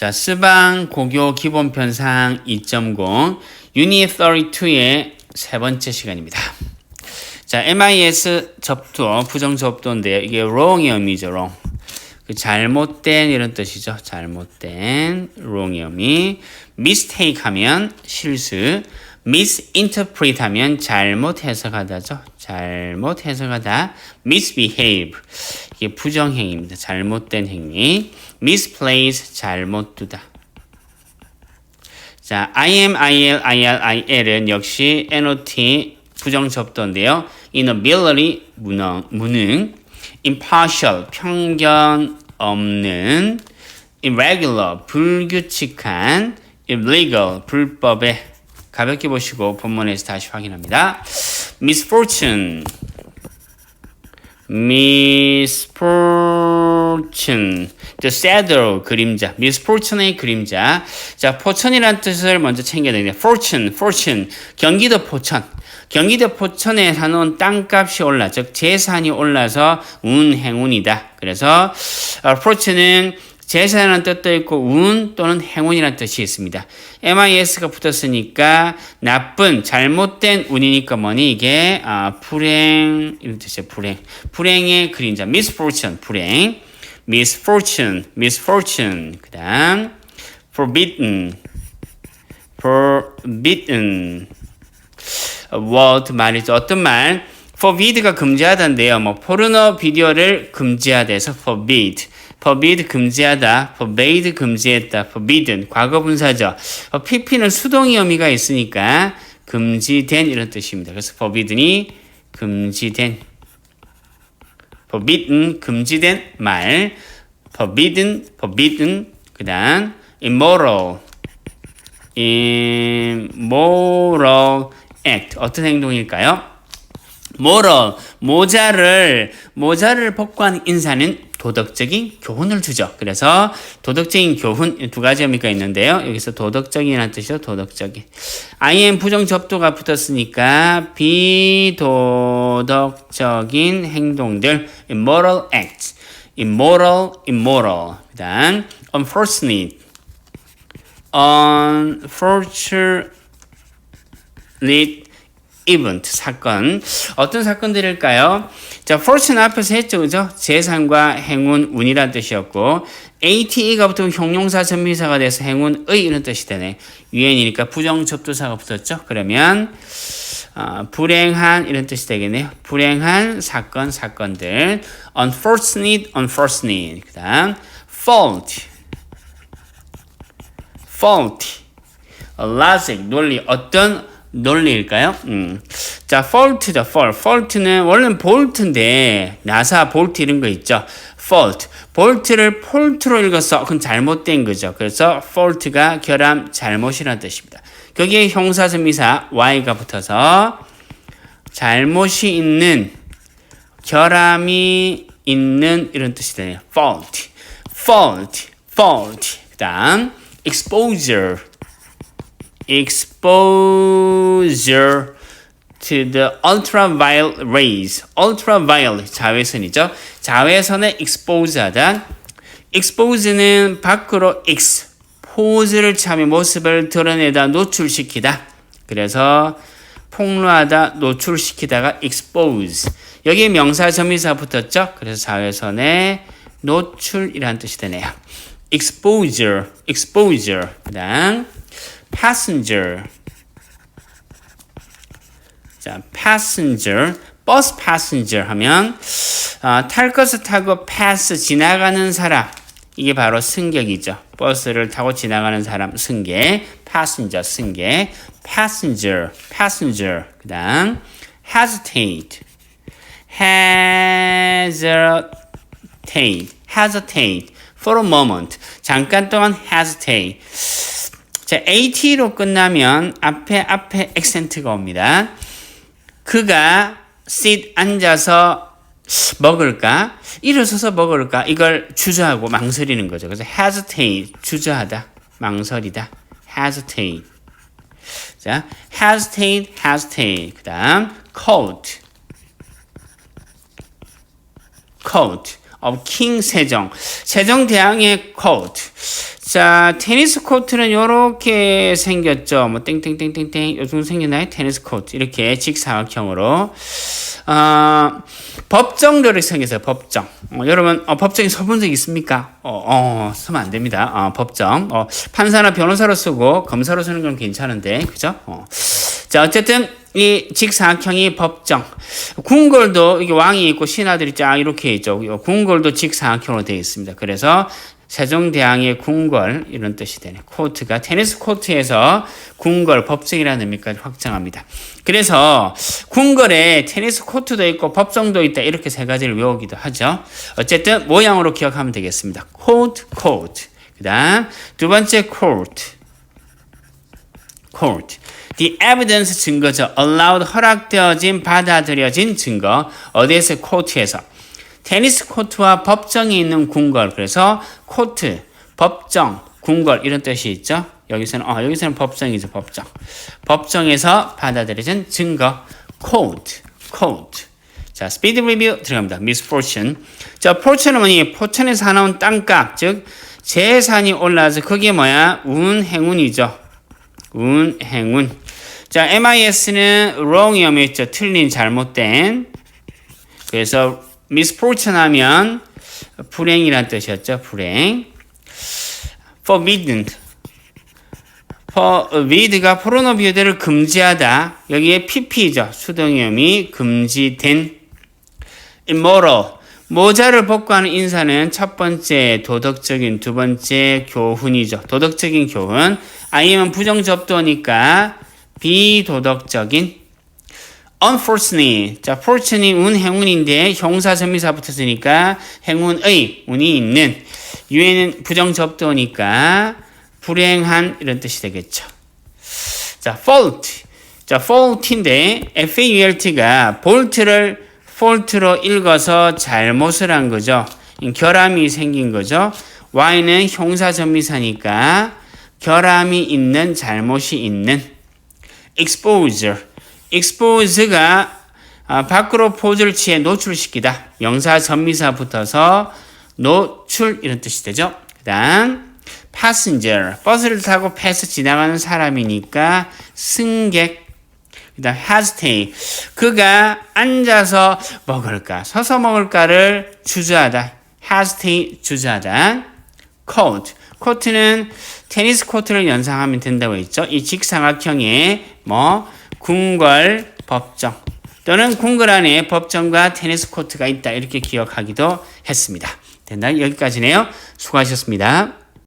자, 스방 고교 기본 편 상 2.0 유닛 32의 세 번째 시간입니다. 자, MIS 접두, 부정 접두인데요. 이게 wrong의 의미죠, wrong. 그 잘못된 이런 뜻이죠. 잘못된 wrong의 의미. mistake 하면 실수. Misinterpret 하면 잘못 해석하다죠. 잘못 해석하다. misbehave. 이게 부정행위입니다. 잘못된 행위. misplace. 잘못 두다. 자, IM, IL, IR, IL은 역시 NOT 부정접도인데요. inability, 무능, 무능. impartial, 편견 없는. irregular, 불규칙한. illegal, 불법의 가볍게 보시고 본문에서 다시 확인합니다. misfortune, misfortune, the shadow 그림자, misfortune의 그림자. 자, 포천이란 뜻을 먼저 챙겨야 됩니다. fortune, fortune, 경기도 포천. 경기도 포천에 사는 땅값이 올라, 즉 재산이 올라서 운 행운이다. 그래서 어, fortune은 재산이라는 뜻도 있고 운 또는 행운이라는 뜻이 있습니다. MIS가 붙었으니까 나쁜 잘못된 운이니까 뭐니 이게 아, 불행 이런 뜻이에요. 불행. 불행의 그림자 misfortune 불행. misfortune misfortune 그다음 forbidden forbidden word 말이죠. 어떤 말 forbid가 금지하다인데요. 뭐 포르노 비디오를 금지하다 해서 forbid forbid 금지하다, forbade 금지했다, forbidden 과거 분사죠. 어, pp는 수동의 의미가 있으니까 금지된 이런 뜻입니다. 그래서 forbidden이 금지된 forbidden 금지된 말 forbidden forbidden 그다음 immoral immoral act 어떤 행동일까요? moral 모자를 모자를 벗고 한 인사는 도덕적인 교훈을 주죠. 그래서 도덕적인 교훈 두 가지 의미가 있는데요. 여기서 도덕적인이라는 뜻이죠. 도덕적인. IM 부정 접두가 붙었으니까 비도덕적인 행동들 immoral acts. immoral, immoral. 그다음 unfortunate. unfortunate event 사건 어떤 사건들일까요? 자, fortune 앞에서 했죠, 그죠? 재산과 행운, 운이란 뜻이었고 ATE가 붙으면 형용사 전미사가 돼서 행운의 이런 뜻이 되네. 유엔이니까 부정 접두사가 붙었죠. 그러면 어, 불행한 이런 뜻이 되겠네요. 불행한 사건, 사건들. unfortunate, unfortunate. 그다음 fault, fault. logic, 논리, 어떤 논리일까요? 음. 자, fault죠, fault. fault는 원래는 볼트인데 나사 볼트 이런 거 있죠. fault. 볼트를 폴트로 읽어서 그건 잘못된 거죠. 그래서 fault가 결함, 잘못이라는 뜻입니다. 거기에 형사선미사 y가 붙어서 잘못이 있는 결함이 있는 이런 뜻이 되네요. fault, fault, fault. 그 다음 exposure. Exposure to the ultraviolet rays. ultraviolet 자외선이죠. 자외선에 expose하다. expose는 밖으로 expose를 참여 모습을 드러내다 노출시키다. 그래서 폭로하다 노출시키다가 expose. 여기에 명사 점의사 붙었죠. 그래서 자외선에 노출이라는 뜻이 되네요. exposure, exposure. 그다음 passenger. 자, passenger, 버스 passenger 하면 어, 탈 것을 타고 pass 지나가는 사람 이게 바로 승객이죠. 버스를 타고 지나가는 사람 승객, passenger 승객, passenger, passenger. 그다음 hesitate, hesitate, hesitate for a moment 잠깐 동안 hesitate. 자, AT로 끝나면 앞에 앞에 액센트가 옵니다. 그가 sit 앉아서 먹을까? 일어서서 먹을까? 이걸 주저하고 망설이는 거죠. 그래서 hesitate 주저하다, 망설이다. hesitate. 자, hesitate, hesitate. 그다음 coat. coat of king 세종. 세종 대왕의 coat. 자, 테니스 코트는 요렇게 생겼죠. 뭐 땡땡땡땡땡 요 정도 생겼나요? 테니스 코트 이렇게 직사각형으로 어, 법정들이 생겼어요. 법정. 어, 여러분 어, 법정에 서본 적 있습니까? 어, 어 쓰면 안 됩니다. 어, 법정. 어, 판사나 변호사로 쓰고 검사로 쓰는 건 괜찮은데, 그죠? 어. 자, 어쨌든 이 직사각형이 법정. 궁궐도 이게 왕이 있고 신하들이 쫙 이렇게 있죠. 요 궁궐도 직사각형으로 되어 있습니다. 그래서 세종대왕의 궁궐 이런 뜻이 되네. 코트가 테니스 코트에서 궁궐 법정이라는 의미까지 확장합니다. 그래서 궁궐에 테니스 코트도 있고 법정도 있다 이렇게 세 가지를 외우기도 하죠. 어쨌든 모양으로 기억하면 되겠습니다. 코트 코트. 그다음 두 번째 코트. court. The evidence 증거죠. allowed 허락되어진 받아들여진 증거. 어디에서 코트에서 테니스 코트와 법정이 있는 궁궐. 그래서 코트, 법정, 궁궐 이런 뜻이 있죠. 여기서는 어 여기서는 법정이죠. 법정. 법정에서 받아들여진 증거. court. 자, 스피드 리뷰 들어갑니다. misfortune. 자, fortune은 뭐니? 포천에서 나온 땅값, 즉 재산이 올라서 그게 뭐야? 운, 행운이죠. 운, 행운. 자, MIS는 wrong이 오면 있죠 틀린, 잘못된. 그래서 misfortune 하면 불행이란 뜻이었죠. 불행. forbidden. forbid가 포르노비디오를 금지하다. 여기에 pp죠. 수동이음이 금지된. immoral. 모자를 벗고 하는 인사는 첫 번째 도덕적인, 두 번째 교훈이죠. 도덕적인 교훈. 아니면 부정접도니까 비도덕적인 unfortunately. 자, fortune이 운 행운인데 형사 전미사 붙었으니까 행운의 운이 있는 유에는 부정접도니까 불행한 이런 뜻이 되겠죠. 자, fault. 자, fault인데 F-A-U-L-T가 볼트를 fault로 읽어서 잘못을 한 거죠. 결함이 생긴 거죠. Y는 형사 전미사니까 결함이 있는 잘못이 있는 exposure. Expose가 아, 밖으로 포즈를 취해 노출시키다. 명사 전미사 붙어서 노출 이런 뜻이 되죠. 그다음 passenger. 버스를 타고 패스 지나가는 사람이니까 승객. 그다음 hesitate. 그가 앉아서 먹을까, 서서 먹을까를 주저하다. hesitate 주저하다. coat. 코트는 테니스 코트를 연상하면 된다고 했죠. 이 직사각형에 뭐 궁궐, 법정 또는 궁궐 안에 법정과 테니스 코트가 있다 이렇게 기억하기도 했습니다. 된다 여기까지네요. 수고하셨습니다.